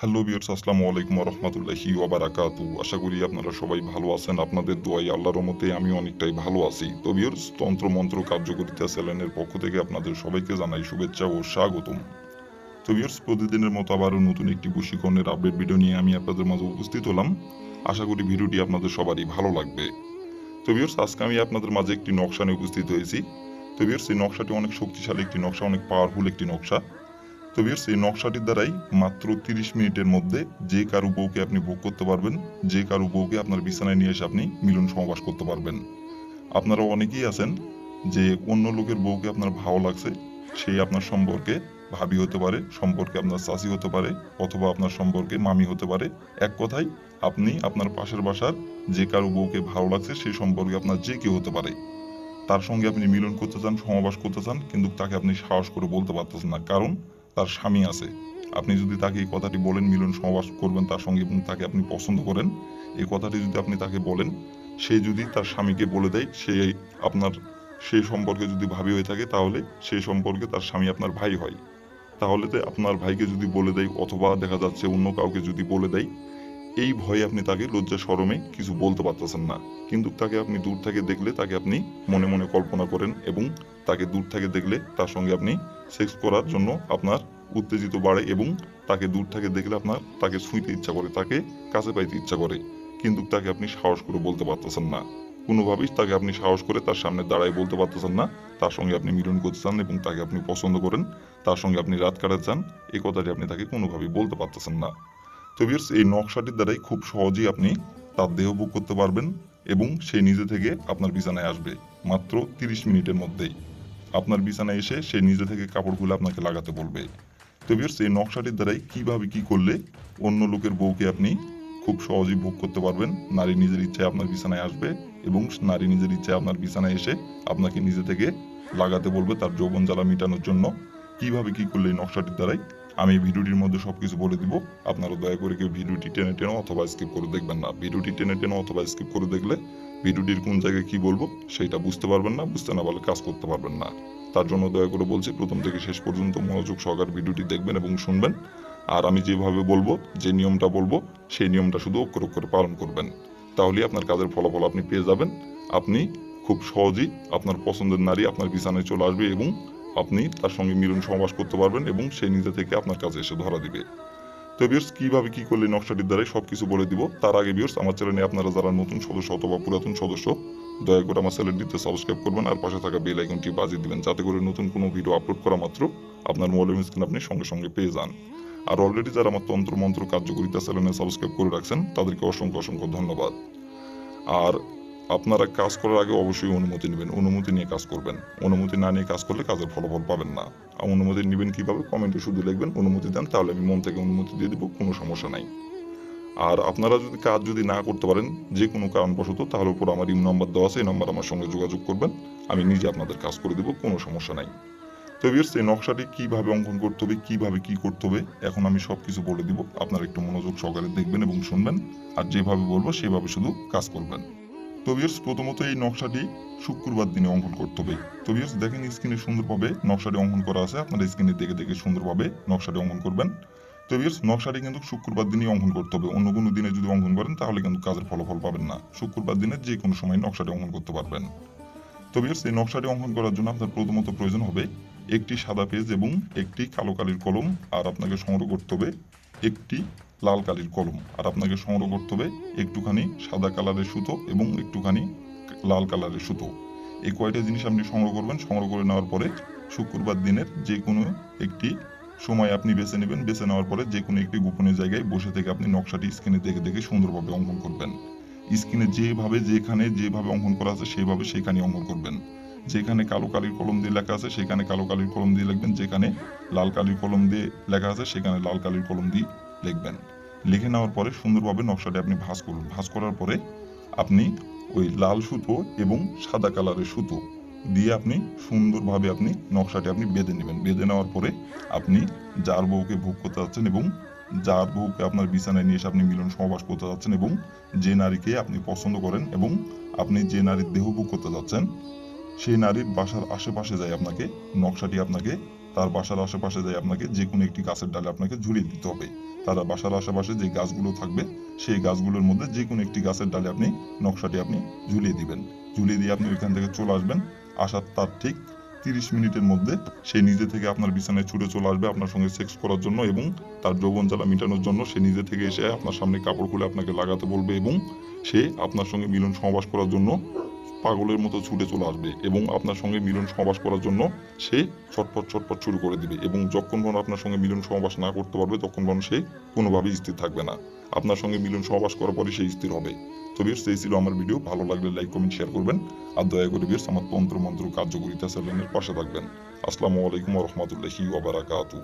Hello বিয়ার্স আসসালামু আলাইকুম রহমতুল্লাহি ওবারাকাতু আশা করি আপনারা সবাই ভালো আছেন, আপনাদের দোয়াই আল্লাহর মতে আমি অনেকটাই ভালো আছি। তো বিয়ার্স তন্ত্র মন্ত্র কার্যকরিতা চ্যানেলের পক্ষ থেকে আপনাদের সবাইকে জানাই শুভেচ্ছা ও স্বাগতম। তো বিয়ার্স প্রতিদিনের মতো আবারও নতুন একটি বশীকরণের আপডেট ভিডিও নিয়ে আমি আপনাদের মাঝে উপস্থিত হলাম। আশা করি ভিডিওটি আপনাদের সবারই ভালো লাগবে। তো বিয়ার্স আজকে আমি আপনাদের মাঝে একটি নকশা নিয়ে উপস্থিত হয়েছি। তো বিয়ার্স এই নকশাটি অনেক শক্তিশালী একটি নকশা, অনেক পাওয়ারফুল একটি নকশা। তো বিয়ার্স এই নকশাটির দ্বারাই মাত্র তিরিশ মিনিটের মধ্যে যে কারও বউকে আপনি ভোগ করতে পারবেন, যে কারও বউকে আপনার বিছানায় নিয়ে এসে আপনি মিলন সমাবাস করতে পারবেন। আপনারা অনেকেই আছেন যে অন্য লোকের বউকে আপনার ভালো লাগছে সেই আপনার সম্পর্কে ভাবি হতে পারে, সম্পর্কে আপনার চাচি হতে পারে, অথবা আপনার সম্পর্কে মামি হতে পারে। এক কথায়, আপনি আপনার পাশের বাসার যে কারও বউকে ভালো লাগছে, সেই সম্পর্কে আপনার যে কেউ হতে পারে। তার সঙ্গে আপনি মিলন করতে চান সমাবাস করতে চান, কিন্তু তাকে আপনি সাহস করে বলতে পারতেছেন না। কারণ তার স্বামী আছে। আপনি যদি তাকে এই কথাটি বলেন, মিলন সমাবাস করবেন তার সঙ্গে এবং তাকে আপনি পছন্দ করেন, এই কথাটি যদি আপনি তাকে বলেন, সে যদি তার স্বামীকে বলে দেয়, সে আপনার সেই সম্পর্কে যদি ভাবি হয়ে থাকে, তাহলে সেই সম্পর্কে তার স্বামী আপনার ভাই হয়। তাহলে তো আপনার ভাইকে যদি বলে দেয়, অথবা দেখা যাচ্ছে অন্য কাউকে যদি বলে দেয় এই ভয়ে আপনি তাকে লজ্জা সরমে কিছু বলতে পারতেছেন না। কিন্তু তাকে আপনি দূর থেকে দেখলে তাকে আপনি মনে মনে কল্পনা করেন এবং তাকে দূর থেকে দেখলে তার সঙ্গে আপনি সেক্স করার জন্য আপনার উত্তেজিত বাড়ে এবং তাকে দূর থেকে দেখলে আপনার তাকে ছুঁইতে ইচ্ছা করে, তাকে কাছে পাইতে ইচ্ছা করে। কিন্তু তাকে আপনি সাহস করে বলতে পারতেছেন না। কোনোভাবেই তাকে আপনি সাহস করে তার সামনে দাঁড়ায় বলতে পারতেছেন না। তার সঙ্গে আপনি মিলন করতে চান এবং তাকে আপনি পছন্দ করেন। তার সঙ্গে আপনি রাত কাটাতে চান। এই কথাটি আপনি তাকে কোনোভাবেই বলতে পারতেছেন না। তো ভিউয়ার্স এই নকশাটির দ্বারাই খুব সহজেই আপনি তার দেহ ভোগ করতে পারবেন এবং সে নিজে থেকে আপনার বিছানায় আসবে মাত্র তিরিশ মিনিটের মধ্যেই। আপনার বিছানায় এসে সে নিজে থেকে কাপড় খুলে আপনাকে লাগাতে বলবে। তো ভিউয়ার্স এই নকশাটির দ্বারাই কীভাবে কি করলে অন্য লোকের বউকে আপনি খুব সহজেই ভোগ করতে পারবেন, নারী নিজের ইচ্ছায় আপনার বিছানায় আসবে এবং নারী নিজের ইচ্ছায় আপনার বিছানায় এসে আপনাকে নিজে থেকে লাগাতে বলবে তার যৌবন জ্বালা মেটানোর জন্য। কীভাবে কি করলে এই নকশাটির দ্বারাই আমি ভিডিওটির মধ্যে সবকিছু বলে দিব। আপনারা দয়া করে কেউ ভিডিওটি টেনে টেনে অথবা স্কিপ করে দেখবেন না। ভিডিওটি টেনে টেনে অথবা স্কিপ করে দেখলে ভিডিওটির কোন জায়গায় কি বলব সেটা বুঝতে পারবেন না, বুঝতে না পারলে কাজ করতে পারবেন না। তার জন্য দয়া করে বলছি, প্রথম থেকে শেষ পর্যন্ত মনোযোগ সহকার ভিডিওটি দেখবেন এবং শুনবেন। আর আমি যেভাবে বলব, যে নিয়মটা বলব, সেই নিয়মটা শুধু অক্ষর অক্ষরে পালন করবেন। তাহলেই আপনার কাজের ফলাফল আপনি পেয়ে যাবেন। আপনি খুব সহজেই আপনার পছন্দের নারী আপনার বিছানায় চলে আসবে এবং আপনি তার সঙ্গে মিলন সমাবাস করতে পারবেন এবং সে নিজে থেকে আপনার কাছে এসে ধরা দিবে। তো বিয়ার্স কীভাবে কি করলে নকশাটির দ্বারাই সব কিছু বলে দিব? তার আগে বিয়ার্স আমার চ্যানেলে আপনারা যারা নতুন সদস্য অথবা পুরাতন সদস্য, দয়া করে আমার চ্যানেলটিতে সাবস্ক্রাইব করবেন আর পাশে থাকা বেল আইকনটি বাজিয়ে দিবেন যাতে করে নতুন কোনো ভিডিও আপলোড করা মাত্র আপনার মোবাইল স্ক্রিন আপনি সঙ্গে সঙ্গে পেয়ে যান। আর অলরেডি যারা আমার তন্ত্র মন্ত্র কার্যকরিতা চ্যানেলে সাবস্ক্রাইব করে রাখছেন, তাদেরকে অসংখ্য অসংখ্য ধন্যবাদ। আর আপনারা কাজ করার আগে অবশ্যই অনুমতি নেবেন। অনুমতি নিয়ে কাজ করবেন। অনুমতি না নিয়ে কাজ করলে কাজের ফলাফল পাবেন না। আর অনুমতি নেবেন কীভাবে? কমেন্টে শুধু লিখবেন, অনুমতি দেন, তাহলে আমি মন থেকে অনুমতি দিয়ে দেবো, কোনো সমস্যা নাই। আর আপনারা যদি কাজ যদি না করতে পারেন, যে কোনো কারণবশত, তাহলে উপর আমার ইম নম্বর দেওয়া আছে, এই নম্বর আমার সঙ্গে যোগাযোগ করবেন। আমি নিজে আপনাদের কাজ করে দেবো, কোনো সমস্যা নাই। তো বিয়ার্স এই নকশাটি কীভাবে অঙ্কন করতে হবে, কীভাবে কী করতে হবে, এখন আমি সব কিছু বলে দিব। আপনারা একটু মনোযোগ সহকারে দেখবেন এবং শুনবেন। আর যেভাবে বলব, সেভাবে শুধু কাজ করবেন। তো প্রথমত এই নকশাটি শুক্রবার দিনে অঙ্কন করতে হবে। তো দেখেন স্ক্রিনে সুন্দরভাবে নকশাটি অঙ্কন করা আছে। আপনারা স্ক্রিনে দেখে দেখে সুন্দরভাবে নকশাটি অঙ্কন করবেন। তো নকশাটি কিন্তু শুক্রবার দিনই অঙ্কন করতে হবে। অন্য কোনো দিনে যদি অঙ্কন করেন, তাহলে কিন্তু কাজের ফলাফল পাবেন না। শুক্রবার দিনে যে কোনো সময় নকশাটি অঙ্কন করতে পারবেন। তো বিয়ার্স এই নকশাটি অঙ্কন করার জন্য আপনার প্রথমত প্রয়োজন হবে একটি সাদা পেজ এবং একটি কালো কালির কলম, আর আপনাকে সংগ্রহ করতে হবে একটি লাল কালির কলম, আর আপনাকে সংগ্রহ করতে হবে একটুখানি সাদা কালারের সুতো এবং একটুখানি লাল কালারের সুতো। এই কয়টা জিনিস আপনি সংগ্রহ করবেন, সংগ্রহ করে নেওয়ার পরে শুক্রবার দিনের যে কোনো একটি সময় আপনি বেছে নেবেন, বেছে নেওয়ার পরে যে কোনো একটি গোপনীয় জায়গায় বসে থেকে আপনি নকশাটি স্ক্রিনে দেখে দেখে সুন্দরভাবে অঙ্কন করবেন। স্ক্রিনে যেভাবে, যেখানে যেভাবে অঙ্কন করা আছে, সেইভাবে সেখানে অঙ্কন করবেন। যেখানে কালো কালির কলম দিয়ে লেখা আছে সেখানে কালো কালির কলম দিয়ে লিখবেন। যেখানে লাল কালির কলম দিয়ে লেখা আছে, সেখানে লাল কালির কলম দিয়ে লিখবেন। লিখে নেওয়ার পরে সুন্দরভাবে নকশাটি আপনি ভাঁজ করুন। ভাঁজ করার পরে আপনি ওই লাল সুতো এবং সাদা কালারের সুতো দিয়ে আপনি সুন্দরভাবে আপনি নকশাটি আপনি বেঁধে নেবেন। বেঁধে নেওয়ার পরে আপনি যার বউকে ভোগ করতে যাচ্ছেন এবং যার বউকে আপনার বিছানায় নিয়ে এসে আপনি মিলন সমাবাস করতে যাচ্ছেন এবং যে নারীকে আপনি পছন্দ করেন এবং আপনি যে নারীর দেহ ভোগ করতে যাচ্ছেন, সেই নারীর বাসার আশেপাশে যায় আপনাকে, নকশাটি আপনাকে, তার বাসার আশেপাশে যাই আপনাকে যে কোনো একটি গাছের ডালে আপনাকে ঝুলিয়ে দিতে হবে। তার বাসার আশেপাশে যে গাছগুলো থাকবে, সেই গাছগুলোর মধ্যে যে কোনো একটি গাছের ডালে আপনি নকশাটি আপনি ঝুলিয়ে দিবেন। ঝুলিয়ে দিয়ে আপনি ওইখান থেকে চলে আসবেন। আসার তার ঠিক তিরিশ মিনিটের মধ্যে সে নিজে থেকে আপনার বিছানায় ছুটে চলে আসবে আপনার সঙ্গে সেক্স করার জন্য এবং তার যৌবন জ্বালা মেটানোর জন্য সে নিজে থেকে এসে আপনার সামনে কাপড় খুলে আপনাকে লাগাতে বলবে এবং সে আপনার সঙ্গে মিলন সহবাস করার জন্য পাগলের মতো ছুটে চলে আসবে এবং আপনার সঙ্গে মিলন সহবাস করার জন্য সে ছটপট ছটপট শুরু করে দিবে এবং যখন আপনার সঙ্গে মিলন সহবাস না করতে পারবে, তখন সে কোনোভাবেই স্থির থাকবে না। আপনার সঙ্গে মিলন সহবাস করার পরে সেই স্থির হবে। তো বিয়ার্স এই ছিল আমার ভিডিও। ভালো লাগলে লাইক, কমেন্ট শেয়ার করবেন। আর দয়া করে বিয়ার্স আমার তন্ত্র মন্ত্র কার্যকরিতা চ্যানেলের পাশে থাকবেন। আসসালামু আলাইকুম রহমতুল্লাহি ওবারাকাতু